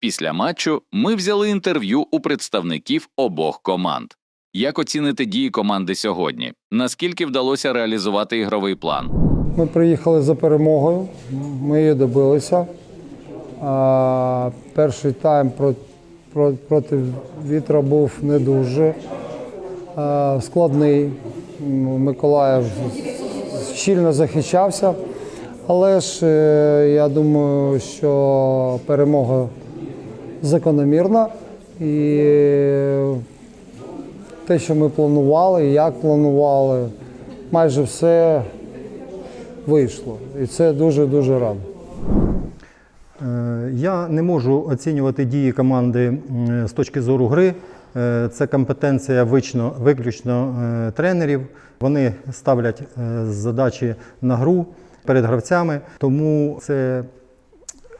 Після матчу ми взяли інтерв'ю у представників обох команд. Як оціните дії команди сьогодні? Наскільки вдалося реалізувати ігровий план? Ми приїхали за перемогою, ми її добилися. Перший тайм про- про- проти вітра був не дуже складний. Миколаїв щільно захищався, але ж е, я думаю, що перемога закономірна. І те, що ми планували, як планували, майже все вийшло. І це дуже-дуже радо. Е, Я не можу оцінювати дії команди з точки зору гри. Е, Це компетенція виключно е, тренерів. Вони ставлять задачі на гру перед гравцями, тому це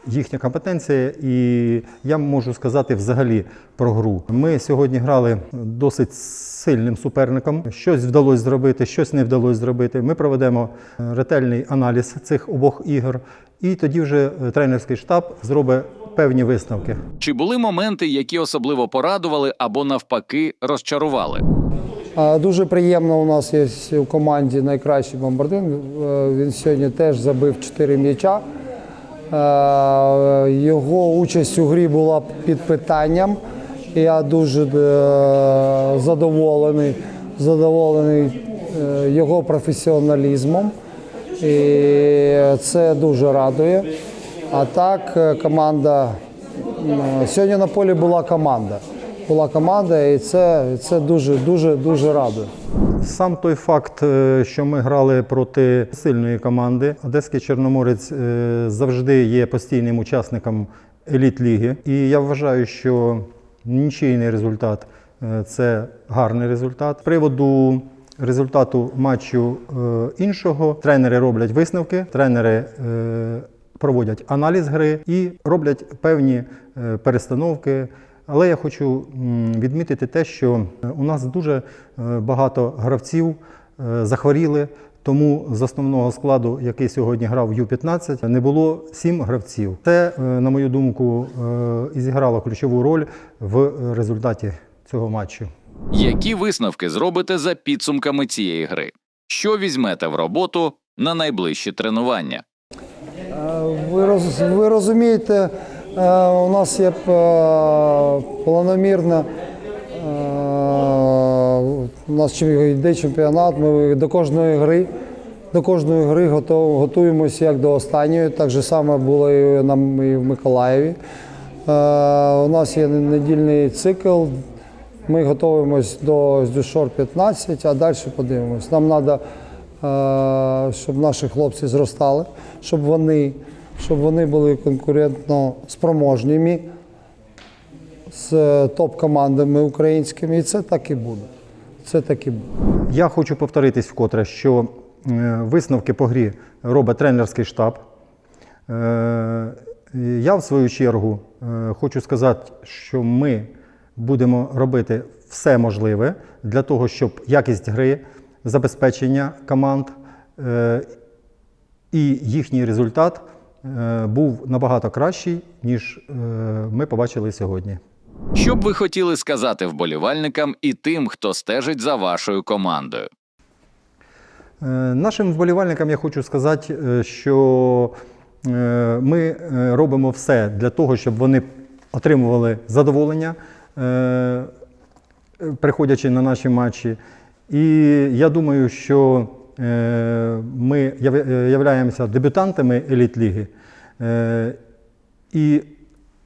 їхня компетенція, і я можу сказати взагалі про гру. Ми сьогодні грали досить сильним суперником. Щось вдалося зробити, щось не вдалося зробити. Ми проведемо е, ретельний аналіз цих обох ігор, і тоді вже е, тренерський штаб зробить певні висновки. Чи були моменти, які особливо порадували або навпаки розчарували? Дуже приємно у нас є у команді найкращий бомбардир. Е, Він сьогодні теж забив 4 м'яча. Е, Його участь у грі була під питанням. Я дуже е, задоволений, задоволений е, його професіоналізмом. І це дуже радує. А так, команда сьогодні на полі була команда. Була команда, і це, це дуже, дуже, дуже радує. Сам той факт, е, що ми грали проти сильної команди, Одеський Чорноморець е, завжди є постійним учасником еліт-ліги. І я вважаю, що нічийний результат е, це гарний результат. З приводу результату матчу іншого тренери роблять висновки, тренери проводять аналіз гри і роблять певні перестановки. Але я хочу відмітити те, що е, у нас дуже е, багато гравців е, захворіли. Тому з основного складу, який сьогодні грав в Ю-15, не було сім гравців. Це, на мою думку, і зіграло ключову роль в результаті цього матчу. Які висновки зробите за підсумками цієї гри? Що візьмете в роботу на найближчі тренування? Ви, роз, ви розумієте, у нас є е, планомірна. е, У нас йде чемпіонат. Ми до кожної гри, до кожної гри готуємося як до останньої. Так же саме було і нам і в Миколаєві. Е, У нас є недільний цикл. Ми готуємось до Дюшор 15, а далі подивимось. Нам треба, щоб наші хлопці зростали, щоб вони, щоб вони були конкурентно спроможніми з е, топ-командами українськими. І це так і буде. Це так і буде. Я хочу повторитись вкотре, що е, висновки по грі робить тренерський штаб. Е, Я, в свою чергу, хочу сказати, що ми будемо робити все можливе для того, щоб якість гри, забезпечення команд і їхній результат був набагато кращий, ніж е, ми побачили сьогодні. Що б ви хотіли сказати вболівальникам і тим, хто стежить за вашою командою? Е, Нашим вболівальникам я хочу сказати, е, що е, ми е, робимо все для того, щоб вони отримували задоволення, е, приходячи на наші матчі. І я думаю, що е, ми яв- е, являємося дебютантами еліт-ліги. Е, І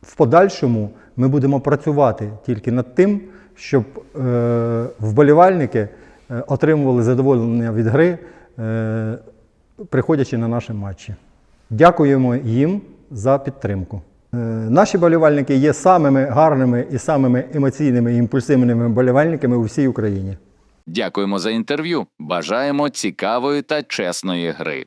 в подальшому ми будемо працювати тільки над тим, щоб е, вболівальники е, отримували задоволення від гри, е, приходячи на наші матчі. Дякуємо їм за підтримку. Е, Наші болівальники є самими гарними і самими емоційними і імпульсивними болівальниками у всій Україні. Дякуємо за інтерв'ю. Бажаємо цікавої та чесної гри.